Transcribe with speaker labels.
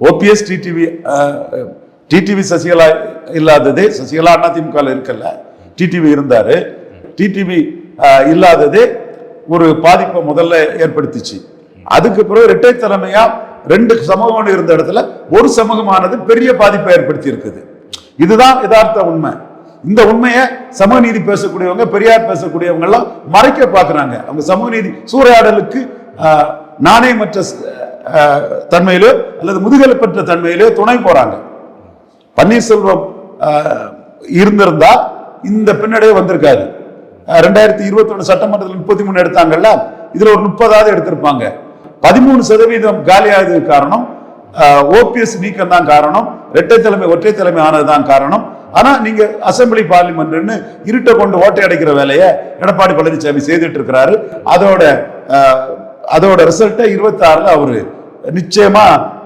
Speaker 1: OPS TTV TTV Sasikala இல்லாததே சசிகலா அதிமுக இருக்கல TTV இருந்தாரு. டிடிவி இல்லாததே ஒரு பாதிப்பை முதல்ல ஏற்படுத்திச்சு. அதுக்கு பிறகு இரட்டை தலைமையா ரெண்டு சமூகம் இருந்த இடத்துல ஒரு சமூகமானது பெரிய பாதிப்பை ஏற்படுத்தி இருக்குது இதுதான் யதார்த்த உண்மை. இந்த உண்மையை சமூக நீதி பேசக்கூடியவங்க பெரியார் பேசக்கூடியவங்க எல்லாம் மறைக்க பார்க்குறாங்க. அவங்க சமூக நீதி சூறையாடலுக்கு ஆஹ், நாணயமற்ற தன்மையிலோ அல்லது முதுகெலுப்பற்ற தன்மையிலோ துணை போறாங்க. பன்னீர்செல்வம் இருந்திருந்தா இந்த பின்னடையே வந்திருக்காது. ரெண்டாயிரத்தி இருபத்தொன்று சட்டமன்றத்தில் முப்பத்தி மூணு எடுத்தாங்கல்ல இதுல ஒரு முப்பதாவது எடுத்திருப்பாங்க. பதிமூணு சதவீதம் காலியானதுக்கு காரணம் ஓபிஎஸ் நீக்கம் தான் காரணம் இரட்டை தலைமை ஒற்றை தலைமை ஆனதுதான் காரணம். ஆனா நீங்க அசெம்பிளி பார்லிமெண்ட்னு இருட்டை கொண்டு ஓட்டை அடைக்கிற வேலையை எடப்பாடி பழனிசாமி செய்துட்டு இருக்கிறாரு. அதோட அதோட ரிசல்ட்டை இருபத்தி அவர் அவரு நிச்சயமா